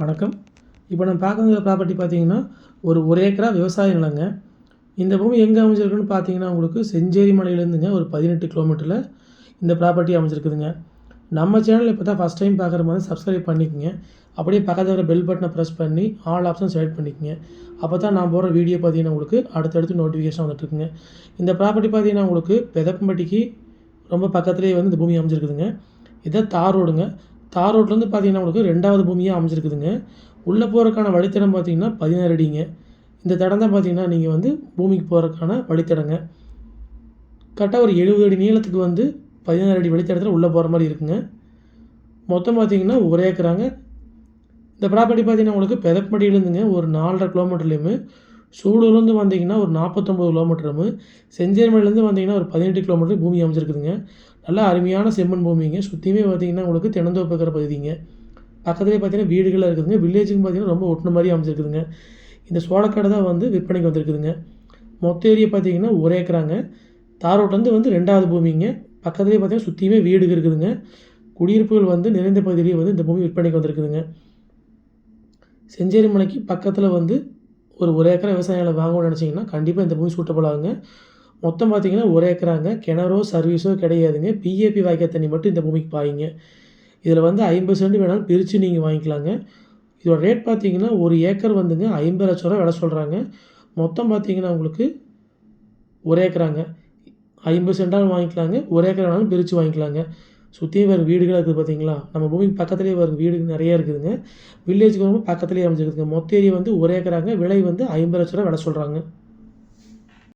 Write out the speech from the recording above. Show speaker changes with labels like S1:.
S1: வணக்கம். இப்போ நம்ம பார்க்குற ப்ராப்பர்ட்டி பார்த்தீங்கன்னா ஒரு ஒரு ஏக்கரா விவசாய நிலங்க. இந்த பூமி எங்கே அமைஞ்சிருக்குன்னு பார்த்தீங்கன்னா உங்களுக்கு செஞ்சேரி மலையிலேருந்துங்க ஒரு பதினெட்டு கிலோமீட்டரில் இந்த ப்ராப்பர்ட்டி அமைஞ்சிருக்குதுங்க. நம்ம சேனல் இப்போ தான் ஃபஸ்ட் டைம் பார்க்குற மாதிரி சப்ஸ்கிரைப் பண்ணிக்கோங்க. அப்படியே பக்கத்தில் இருக்கிற பெல் பட்டனை ப்ரெஸ் பண்ணி ஆல் ஆப்ஷன் செலக்ட் பண்ணிக்கோங்க. அப்போ தான் நான் போகிற வீடியோ பார்த்தீங்கன்னா உங்களுக்கு அடுத்தடுத்து நோட்டிஃபிகேஷன் வந்துட்டுருக்குங்க. இந்த ப்ராப்பர்ட்டி பார்த்தீங்கன்னா உங்களுக்கு பெதப்பம்பட்டிக்கு ரொம்ப பக்கத்துலேயே வந்து இந்த பூமி அமைஞ்சிருக்குதுங்க. இதை தார் ரோடுங்க. தார் ரோட்லேருந்து பார்த்தீங்கன்னா உங்களுக்கு ரெண்டாவது பூமியாக அமைஞ்சிருக்குதுங்க. உள்ளே போகிறதுக்கான வழித்தடம் பார்த்தீங்கன்னா பதினாறு அடிங்க. இந்த தடம் தான் பார்த்தீங்கன்னா நீங்கள் வந்து பூமிக்கு போகிறதுக்கான வழித்தடங்க. கரெக்டாக ஒரு எழுபது அடி நீளத்துக்கு வந்து பதினாறு அடி வழித்தடத்தில் உள்ளே போகிற மாதிரி இருக்குங்க. மொத்தம் பார்த்தீங்கன்னா ஒரே ஏக்கராங்க. இந்த ப்ராப்பர்ட்டி பார்த்தீங்கன்னா உங்களுக்கு பெதப்படியிலேருந்துங்க ஒரு நாலரை கிலோமீட்டர்லேயுமே. சூலூர்லேருந்து வந்தீங்கன்னா ஒரு நாற்பத்தொம்பது கிலோமீட்டரும். செஞ்சேரிமலையிலேருந்து வந்தீங்கன்னா ஒரு பதினெட்டு கிலோமீட்டர் பூமி அமைஞ்சிருக்குதுங்க. நல்லா அருமையான செம்மண் பூமிங்க. சுற்றியுமே பார்த்தீங்கன்னா உங்களுக்கு தென்னந்தோப்பு இருக்கிற பகுதிங்க. பக்கத்துலேயே பார்த்தீங்கன்னா வீடுகளாக இருக்குதுங்க. வில்லேஜுக்கு பார்த்தீங்கன்னா ரொம்ப ஒட்டின மாதிரி அமைச்சிருக்குதுங்க இந்த சோளக்காடு தான் வந்து விற்பனைக்கு வந்திருக்குதுங்க. மொத்த ஏரியா பார்த்தீங்கன்னா ஒரு ஏக்கராங்க. தார் வந்து ரெண்டாவது பூமிங்க. பக்கத்துலேயே பார்த்தீங்கன்னா சுற்றியுமே வீடு இருக்குதுங்க. குடியிருப்புகள் வந்து நிறைந்த பகுதியிலேயே வந்து இந்த பூமி விற்பனைக்கு வந்திருக்குதுங்க. செஞ்சேரி மலைக்கு பக்கத்தில் வந்து ஒரு ஒரு ஏக்கரா விவசாய வாங்கணும்னு நினச்சிங்கன்னா கண்டிப்பாக இந்த பூமி சூட்டபுள் ஆகுங்க. மொத்தம் பார்த்திங்கன்னா ஒரு ஏக்கராங்க. கிணறோ சர்வீஸோ கிடையாதுங்க. பிஏபி வாய்க்கால் தண்ணி மட்டும் இந்த பூமிக்கு பாயுங்க. இதில் வந்து ஐம்பது சென்ட் வேணாலும் பிரித்து நீங்கள் வாங்கிக்கலாங்க. இதோட ரேட் பார்த்தீங்கன்னா ஒரு ஏக்கர் வந்துங்க. ஐம்பது லட்ச ரூபா விலை சொல்கிறாங்க மொத்தம் பார்த்தீங்கன்னா உங்களுக்கு ஒரு ஏக்கராங்க. ஐம்பது சென்டாலும் வாங்கிக்கலாங்க. ஒரு ஏக்கர் வேணாலும் பிரித்து வாங்கிக்கலாங்க. சுற்றியும் வேறு வீடுகளாக இருக்குது பார்த்தீங்களா நம்ம பூமிக்கு பக்கத்துலேயே வரும் வீடு நிறைய இருக்குதுங்க. வில்லேஜுக்கு ரொம்ப பக்கத்துலேயே அமைஞ்சிருக்குதுங்க. மொத்த ஏரியா வந்து ஒரு ஏக்கராங்க. விலை வந்து ஐம்பது லட்ச ரூபா விலை சொல்கிறாங்க